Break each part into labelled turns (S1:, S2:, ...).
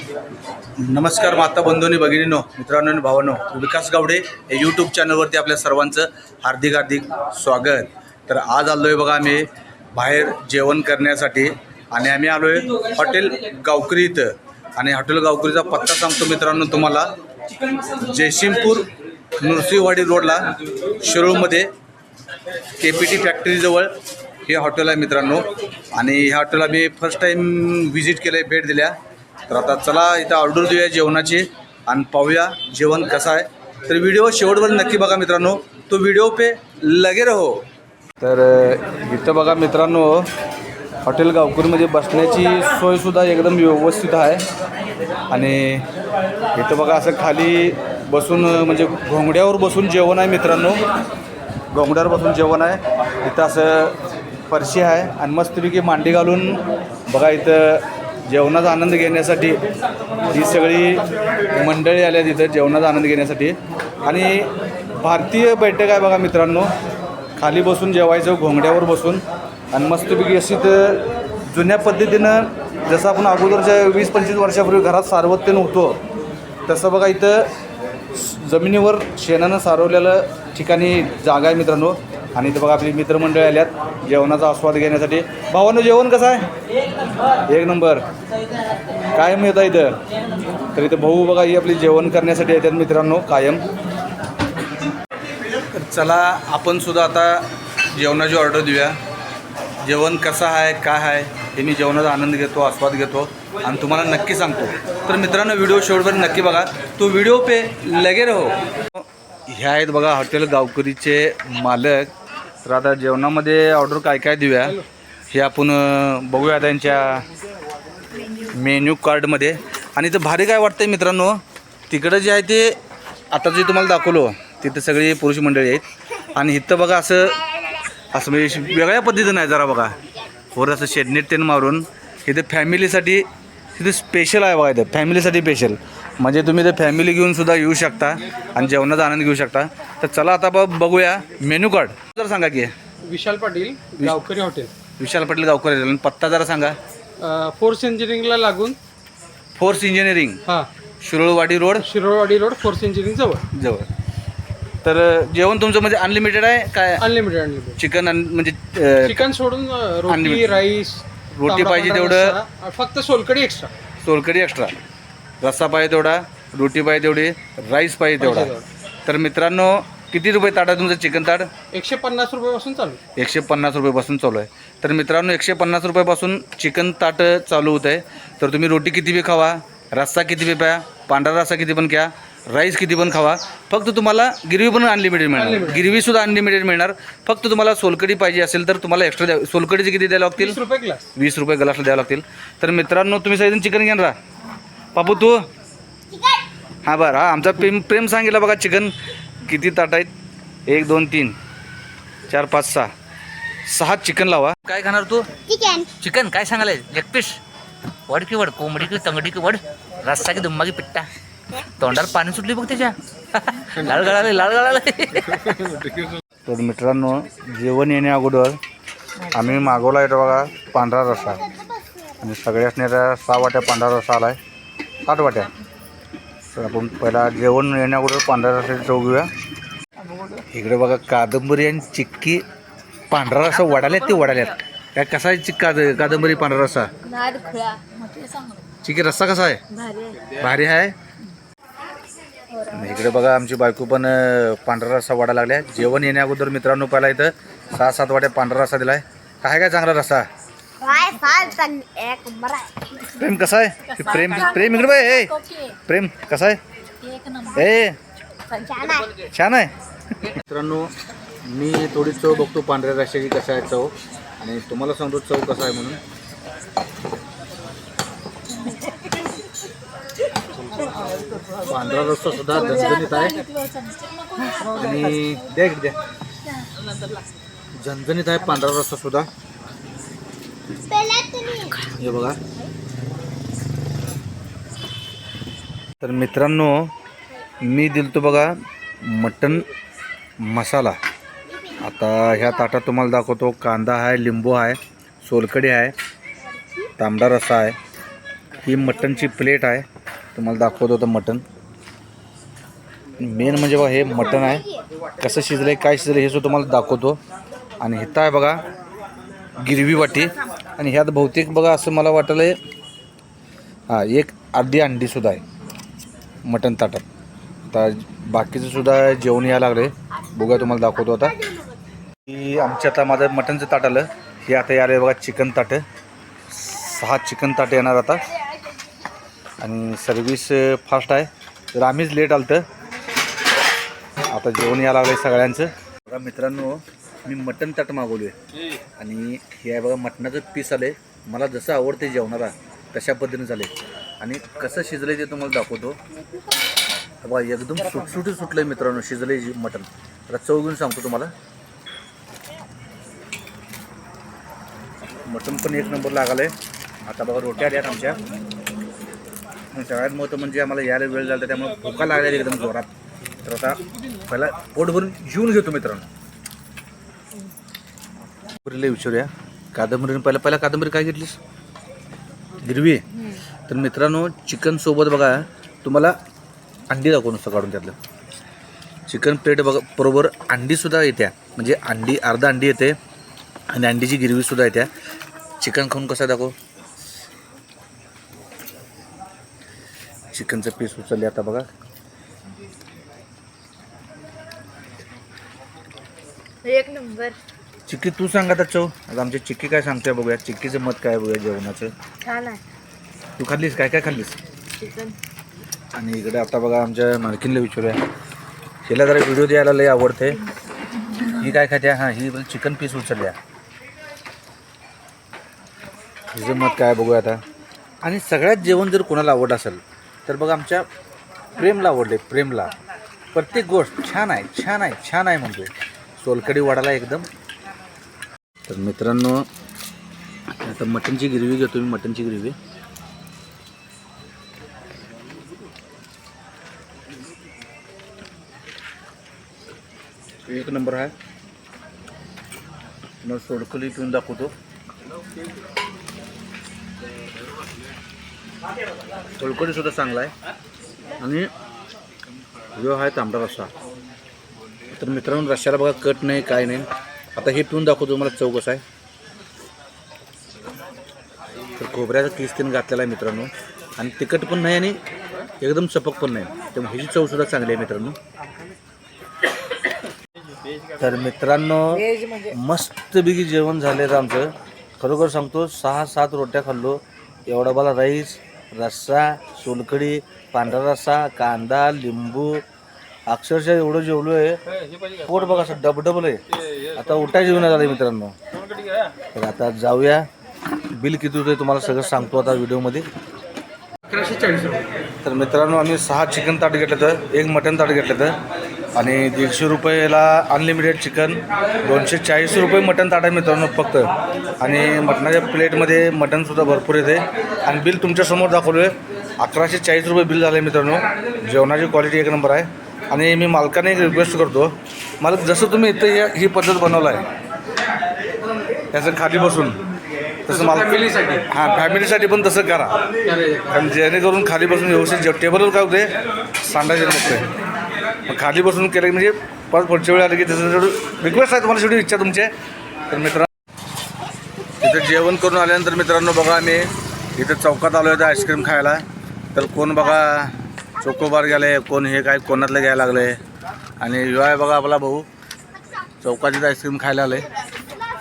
S1: नमस्कार माता बंधूंनी भगिनीनो मित्रांनो आणि भावांनो. विकास गावडे हे यूट्यूब चॅनलवरती आपल्या सर्वांचं हार्दिक हार्दिक स्वागत. तर आज आलो आहे बघा आम्ही बाहेर जेवण करण्यासाठी आणि आम्ही आलो आहे हॉटेल गावकरी इथं. आणि हॉटेल गावकरीचा पत्ता सांगतो मित्रांनो तुम्हाला. जयसिंगपूर नृसिंहवाडी रोडला शिरूळमध्ये के पी टी फॅक्टरीजवळ हे हॉटेल आहे मित्रांनो. आणि ह्या हॉटेलला मी फर्स्ट टाईम व्हिजिट केलं आहे भेट दिल्या. तर आता चला इथं ऑर्डर देऊया जेवणाची आणि पाहूया जेवण कसं आहे. तर व्हिडिओ शेवटवर नक्की बघा मित्रांनो. तो व्हिडिओ पे लगे रहो. तर इथं बघा मित्रांनो हॉटेल गावकरीमध्ये बसण्याची सोयसुद्धा एकदम व्यवस्थित आहे. आणि इथं बघा असं खाली बसून म्हणजे घोंगड्यावर बसून जेवण आहे मित्रांनो. घोंगड्यावर बसून जेवण आहे. इथं असं फरशी आहे आणि मस्तपैकी मांडी घालून बघा इथं जेवणाचा आनंद घेण्यासाठी ही सगळी मंडळी आल्या तिथं जेवणाचा आनंद घेण्यासाठी. आणि भारतीय बैठक आहे बघा मित्रांनो. खाली बसून जेवायचं घोंगड्यावर बसून. आणि मस्तपैकी अशी तर जुन्या पद्धतीनं जसं आपण अगोदरच्या वीस पंचवीस वर्षापूर्वी घरात सार्वत्य होतो तसं बघा इथं जमिनीवर शेणानं सारवलेलं ठिकाणी जागा आहे मित्रांनो. आणि इथं बघा आपली मित्रमंडळी आल्यात. जेवणाचा आस्वाद घेण्यासाठी. भावानं जेवण कसं आहे? एक नंबर. कायम येतं इथं. तर इथं भाऊ बघा ही आपली जेवण करण्यासाठी येतात मित्रांनो कायम. तर चला आपण सुद्धा आता जेवणाची ऑर्डर देऊया. जेवण कसं आहे काय आहे हे मी जेवणाचा आनंद घेतो आस्वाद घेतो आणि तुम्हाला नक्की सांगतो. तर मित्रांनो व्हिडिओ शेवटपर्यंत नक्की बघा. तो व्हिडिओ पे लगे रहो. ह्या आहेत बघा हॉटेल गावकरीचे मालक. तर आता जेवणामध्ये ऑर्डर काय काय देऊया हे आपण बघूया त्यांच्या मेन्यू कार्डमध्ये आणि इथं भारी काय वाटतंय मित्रांनो तिकडं जे आहे ते आता जे तुम्हाला दाखवलो तिथं सगळी पुरुष मंडळी आहेत. आणि इथं बघा असं असं म्हणजे वेगळ्या पद्धतीनं आहे जरा बघा. वर असं शेडनेट तेन मारून इथं फॅमिलीसाठी इथं स्पेशल आहे बघा इथं फॅमिलीसाठी स्पेशल म्हणजे तुम्ही इथं फॅमिली घेऊन सुद्धा येऊ शकता आणि जेवणाचा आनंद घेऊ शकता. तर चला आता बघूया मेन्यू कार्ड जर सांगा की.
S2: विशाल पाटील गावकरी हॉटेल.
S1: विशाल पटेल गावकर आणि पत्ता जरा सांगा.
S2: फोर्स इंजिनिअरिंगला लागून.
S1: फोर्स इंजिनिअरिंग
S2: हां.
S1: Shirolwadi road.
S2: Shirolwadi road force engineering जवळ.
S1: जवळ. तर जेवण तुमचं म्हणजे अनलिमिटेड आहे काय
S2: अनलिमिटेड अनलिमिटेड
S1: चिकन म्हणजे अं,
S2: चिकन सोडून अ, रोटी
S1: Unlimited.
S2: राईस
S1: रोटी पाहिजे तेवढं.
S2: फक्त सोलकडी एक्स्ट्रा
S1: सोलकडी एक्स्ट्रा रस्सा पाहिजे तेवढा रोटी पाहिजे तेवढी राईस पाहिजे तेवढा. तर मित्रांनो किती रुपये ताट आहे तुमचं चिकन ताट?
S2: एकशे पन्नास रुपयापासून चालू.
S1: एकशे पन्नास रुपयेपासून चालू आहे. तर मित्रांनो एकशे पन्नास रुपयापासून चिकन ताट चालू होत आहे तर तुम्ही रोटी किती बी खावा रस्सा किती बी प्या पांढरा रस्सा किती पण घ्या राईस किती पण खावा. फक्त तुम्हाला गिरवी पण अनलिमिटेड मिळणार. गिरवीसुद्धा अनलिमिटेड मिळणार. फक्त तुम्हाला सोलकडी पाहिजे असेल तर तुम्हाला एक्स्ट्रा द्या. सोलकडीचे किती द्यायला लागतील?
S2: तीस रुपये ग्लास
S1: वीस रुपये ग्लासला द्यावं लागतील. तर मित्रांनो तुम्ही सगळेजण चिकन घेऊन पापू तू? हां बरं. हा आमचा प्रेम प्रेम सांगितलं बघा चिकन. किती ताट आहेत? एक दोन तीन. चार पाच सहा. सहा चिकन लावा. काय खाणार तू?
S3: चिकन.
S4: चिकन? काय सांगायला? लेग पीस वड की वड? कोंबडी की तंगडी की वड? रस्सा की दुम्मा की पिट्टा? तोंडाला पाणी सुटली बघ त्याच्या. लाल गळाले लाल गळाले.
S1: तर मित्रांनो जेवण येण्या अगोदर आम्ही मागवला येतो बघा पांढरा रस्सा. आणि सगळ्याच नेत्या सहा वाट्या पांढरा रस्सा आला आहे सात वाट्या तर आपण पहिला जेवण येण्या अगोदर पांढऱ्या रस्स्याची चव घेऊया इकडे बघा कादंबरी आणि चिक्की पांढरा रस्सा वडाल्यात ते वडाल्यात. काय कसा आहे चिक काद कादंबरी पांढरा रस्सा? चिकी रस्सा कसा आहे? भारी आहे. इकडे बघा आमची बायको पण पांढरा रस्सा वाढा लागल्या. जेवण येण्या अगोदर मित्रांनो पहिला इथं सहा सात वाट्या पांढरा रस्सा दिलाय. काय काय चांगला रस्सा? प्रेम कसा आहे? प्रेम प्रेम इकडे बाय प्रेम कसा आहे? ए
S3: छान आहे.
S1: मित्रांनो मी थोडी चव बघतो पांढऱ्या रस्त्याची कसा आहे चव. आणि तुम्हाला सांगतो चव कसा आहे म्हणून. पांढरा रस्ता सुद्धा झणझणीत आहे. आणि द्या इकडे द्या झणझणीत आहे पांढरा रस्ता सुद्धा. हे बघा. तर मित्रांनो मी दिलतो बघा मटन मसाला. आता ह्या ताटात तुम्हाला दाखवतो कांदा आहे लिंबू आहे सोलकडी आहे तांबडा रस्सा आहे ही मटनची प्लेट आहे. तुम्हाला दाखवत होतं मटन. मेन म्हणजे बघा हे मटन आहे. कसं शिजलं आहे काय शिजलं हे सुद्धा तुम्हाला दाखवतो. आणि इथं आहे बघा गिरवी वाटी. आणि ह्यात बहुतेक बघा असं मला वाटलं आहे हां एक अर्धी अंडीसुद्धा आहे मटन ताटात. आता बाकीचंसुद्धा जेवण यायला लागलं आहे बघा तुम्हाला दाखवतो आता. की आमच्या आता माझं मटनचं ताट आलं. हे आता यायला बघा चिकन ताटं. सहा चिकन ताटं येणार आता. आणि सर्विस फास्ट आहे. तर आम्हीच लेट आलं तर आता जेवण यायला लागलं आहे सगळ्यांचं. बघा मित्रांनो मी मटन ताट मागवलो आहे आणि हे आहे बघा मटणाचं पीस आहे मला जसं आवडते जेवणाला तशा पद्धतीने झाले आणि कसं शिजलं ते तुम्हाला दाखवतो. बघा एकदम सुटसुटी सुटलं आहे मित्रांनो शिजले मटण. आता चव घेऊन सांगतो तुम्हाला. मटण पण एक नंबर लागलं आहे आता बघा रोट्या आल्यात आमच्या. सगळ्यात महत्त्व म्हणजे आम्हाला यायला वेळ झाला त्यामुळे भुका लागल्या एकदम जोरात. तर आता पहिला पोट भरून जेवून घेतो मित्रांनो. कादंबरीला विचारूया. कादंबरीने पहिला पहिला कादंबरी काय घेतलीस? गिरवी तर मित्रांनो चिकन सोबत बघा तुम्हाला अंडी दाखवून नुसतं काढून त्यातलं. चिकन प्लेट बघा बरोबर अंडीसुद्धा येत्या. म्हणजे अंडी अर्धा अंडी येते आणि अंडीची गिरवीसुद्धा येत्या. चिकन खाऊन कसं दाखव. चिकनचं पीस उचलले आता बघा.
S3: एक नंबर.
S1: चिक्की तू सांग आता चव. आता आमची चिक्की काय सांगते बघूया चिक्कीचं मत काय बघूया जेवणाचं.
S3: छान आहे.
S1: तू खाल्लीस? काय काय खाल्लीस?
S3: चिकन
S1: आणि इकडे आता बघा आमच्या मालकीनला विचारूया. हिला जरा व्हिडिओ द्यायला लय आवडते. ही काय खात्या हां ही चिकन पीस उचलल्या. हिचं मत काय बघूया आता. आणि सगळ्यात जेवण जर कोणाला आवडलं असेल तर बघा आमच्या प्रेमला आवडले प्रेमला. प्रत्येक गोष्ट छान आहे छान आहे छान आहे म्हणतो सोलकडी वाढायला एकदम तर मित्रांनो आता मटनची ग्रेव्ही घेतो मी मटनची ग्रेव्ही. एक नंबर आहे. मग सोडकली पिऊन दाखवतो. सोडकली सुद्धा चांगला आहे. आणि जो आहे तांबडा रस्सा. तर मित्रांनो रश्श्याला बघा कट नाही काय नाही. आता हे पिऊन दाखवतो मला चव कसं आहे. तर खोबऱ्याचा किस तीन घातलेला आहे मित्रांनो. आणि तिखट पण नाही आणि एकदम चपक पण नाही. त्यामुळे ह्याची चव सुद्धा चांगली आहे मित्रांनो. तर मित्रांनो मस्तपैकी जेवण झालं आमचं. खरोखर सांगतो सहा सात रोट्या खाल्लो. एवढा मला राईस रस्सा सोलकडी पांढरा रस्सा कांदा लिंबू अक्षरशः एवढं जेवलो आहे पोट बघा असं डबडबल आहे आता उठाय जेवण झालं मित्रांनो. तर आता जाऊया. बिल किती होतं तुम्हाला सगळं सांगतो आता व्हिडिओमध्ये.
S2: अकराशे चाळीस
S1: तर मित्रांनो आम्ही सहा चिकन ताट घेतलं तर एक मटन ताट घेतलं तर आणि दीडशे रुपयाला अनलिमिटेड चिकन दोनशे चाळीस रुपये मटन ताट आहे मित्रांनो फक्त. आणि मटणाच्या प्लेटमध्ये मटनसुद्धा भरपूर येते. आणि बिल तुमच्यासमोर दाखवलं आहे अकराशे चाळीस रुपये बिल झालं आहे मित्रांनो. जेवणाची क्वालिटी एक नंबर आहे. आणि मी मालकाने एक रिक्वेस्ट करतो. मला जसं तुम्ही इथं या- ही पद्धत बनवलं आहे त्याचं खाली बसून. तसं मला
S2: फॅमिलीसाठी.
S1: हां फॅमिलीसाठी पण तसं करा. कारण जेणेकरून खाली बसून व्यवस्थित टेबलवर काय होते सांडायचे नको मग खाली बसून केलं की म्हणजे परत पुढच्या वेळी आलं की त्याचं रिक्वेस्ट आहे तुम्हाला शेवटी इच्छा तुमची तर मित्रांनो तिथं जेवण करून आल्यानंतर मित्रांनो बघा आम्ही इथं चौकात आलो आहे आईस्क्रीम खायला. तर कोण बघा चोकोबार गेले कोण हे काय कोणातलं घ्यायला लागले. आणि विवाह बघा आपला भाऊ. चौकात आईस्क्रीम खायला आले.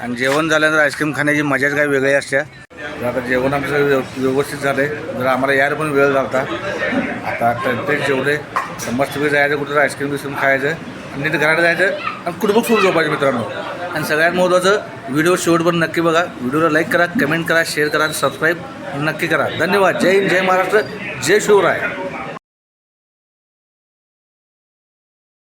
S1: आणि जेवण झाल्यानंतर आईस्क्रीम खाण्याची मजाच काही वेगळी असते. तर आता जेवण आमचं व्यव- व्यवस्थित झालं आहे जर आम्हाला यायला पण वेळ झाला आता कंटेंट जेवढे मस्तपैकी जायचं कुठं आईस्क्रीम बिस्क्रीम खायचं आणि नीट घरात जायचं आणि कुटुंब सुरू झोपायचं मित्रांनो. आणि सगळ्यात महत्त्वाचं व्हिडिओ शेवटपर्यंत नक्की बघा. व्हिडिओला लाईक करा कमेंट करा शेअर करा सबस्क्राईब नक्की करा. धन्यवाद. जय हिंद जय महाराष्ट्र. जय शिवराय.